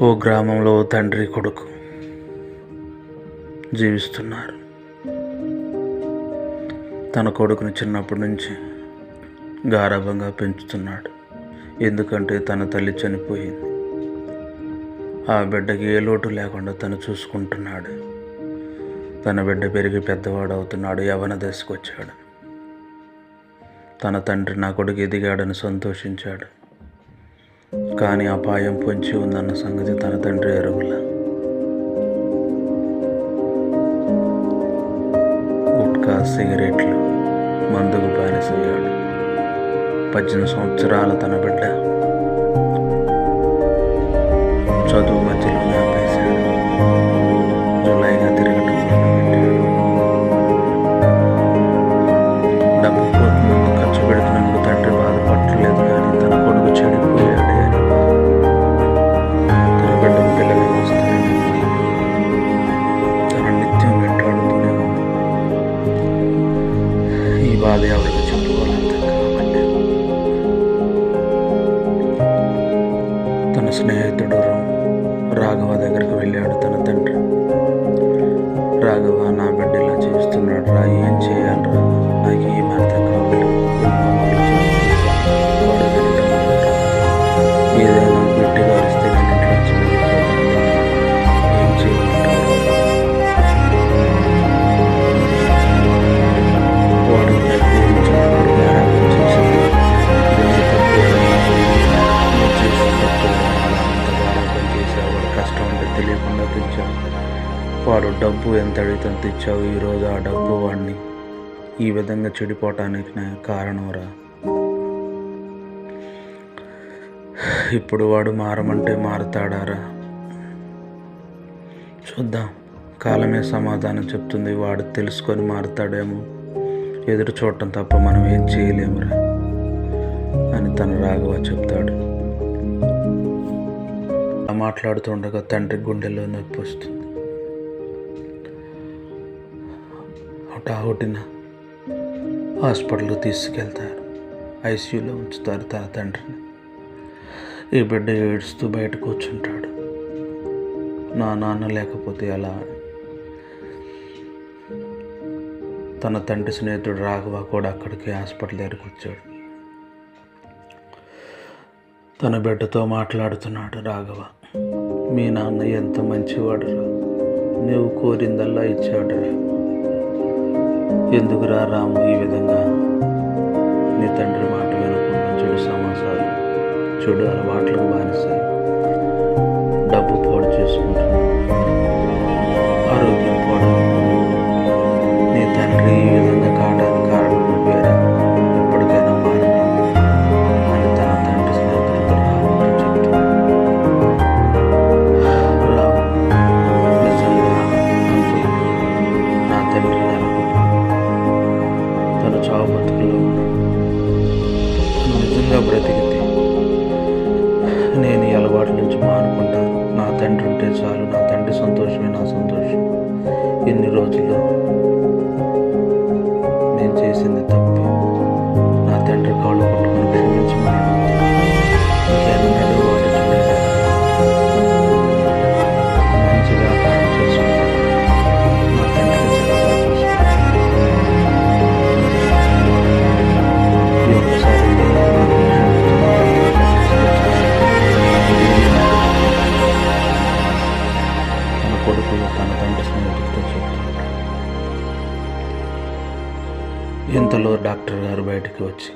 ఓ గ్రామంలో తండ్రి కొడుకు జీవిస్తున్నారు. తన కొడుకుని చిన్నప్పటి నుంచి గారాభంగా పెంచుతున్నాడు. ఎందుకంటే తన తల్లి చనిపోయింది. ఆ బిడ్డకి ఏ లోటు లేకుండా తను చూసుకుంటున్నాడు. తన బిడ్డ పెరిగి పెద్దవాడు అవుతున్నాడు యవన దశకు వచ్చాడు. తన తండ్రి నా కొడుకు ఎదిగాడని సంతోషించాడు. కానీ అపాయం పొంచి ఉందన్న సంగతి తన తండ్రి ఎరువుల గుట్కా సిగరెట్లు మందుకు బానిసయ్యాడు పద్దెనిమిది సంవత్సరాల తన బిడ్డ. చదువు మధ్యలో Right వాడు డబ్బు ఎంత అడిగితే అంత ఇచ్చావు. ఈరోజు ఆ డబ్బు వాడిని ఈ విధంగా చెడిపోవటానికి కారణంరా. ఇప్పుడు వాడు మారమంటే మారతాడారా? చూద్దాం. కాలమే సమాధానం చెప్తుంది. వాడు తెలుసుకొని మారతాడేమో. ఎదురు చూడటం తప్ప మనం ఏం చేయలేమురా అని తన రాఘవ చెప్తాడు. మాట్లాడుతుండగా తండ్రి గుండెలో నొప్పి వస్తుంది. హుటాహుటిన హాస్పిటల్కి తీసుకెళ్తారు. ఐసీయూలో ఉంచుతారు తన తండ్రిని. ఈ బిడ్డ ఏడుస్తూ బయట కూర్చుంటాడు. నా నాన్న లేకపోతే ఎలా? తన తండ్రి స్నేహితుడు రాఘవ కూడా అక్కడికి హాస్పిటల్ దగ్గరికి వచ్చాడు. తన బిడ్డతో మాట్లాడుతున్నాడు రాఘవ. మీ నాన్న ఎంత మంచివాడురా. నువ్వు కోరిందల్లా ఇచ్చాడురా. ఎందుకురా రాము ఈ విధంగా? నీ తండ్రి మాట వినకుండా చెడు సమాసాలు చెడు అలవాట్లకు బానిసాయి తను బ్రతికితే నేను ఈ అలవాటు నుంచి మానుకుంటాను. నా తండ్రి ఉంటే చాలు నా తండ్రి సంతోషమే నా సంతోషం. ఎన్ని రోజుల్లో నేను చేసింది తప్పు? ఇంతలో డాక్టర్ గారు బయటికి వచ్చి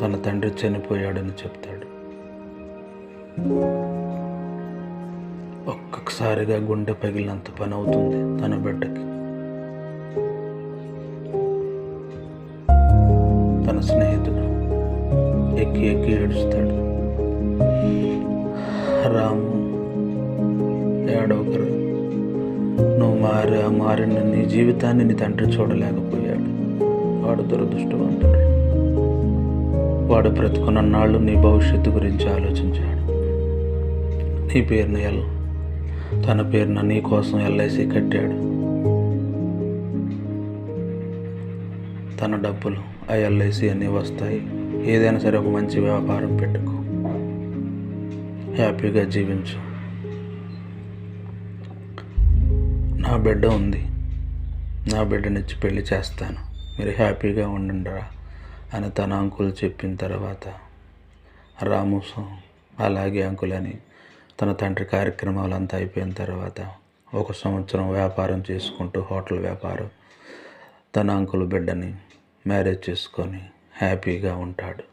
తన తండ్రి చనిపోయాడని చెప్తాడు. ఒక్కొక్కసారిగా గుండె పగిలినంత పని అవుతుంది తన బిడ్డకి. తన స్నేహితుడు ఎక్కి ఎక్కి ఏడుస్తాడు. రాము ఏడవకరు. మారి మారిన నీ జీవితాన్ని నీ తండ్రి చూడలేకపోయాడు. వాడు దురదృష్టవంతుడు. వాడు బ్రతుకున్నన్నాళ్ళు నీ భవిష్యత్తు గురించి ఆలోచించాడు. నీ పేరున ఎల్ తన పేరున నీ కోసం ఎల్ఐసి కట్టాడు. తన డబ్బులు ఆ ఎల్ఐసి అన్నీ వస్తాయి. ఏదైనా సరే ఒక మంచి వ్యాపారం పెట్టుకో. హ్యాపీగా జీవించు. నా బిడ్డ ఉంది. నా బిడ్డనిచ్చి పెళ్ళి చేస్తాను. మీరు హ్యాపీగా ఉండండిరా అని తన అంకుల్ చెప్పిన తర్వాత రాము అలాగే అంకుల్ అని తన తండ్రి కార్యక్రమాలంతా అయిపోయిన తర్వాత ఒక సంవత్సరం వ్యాపారం చేసుకుంటూ హోటల్ వ్యాపారం తన అంకుల్ బిడ్డని మ్యారేజ్ చేసుకొని హ్యాపీగా ఉంటాడు.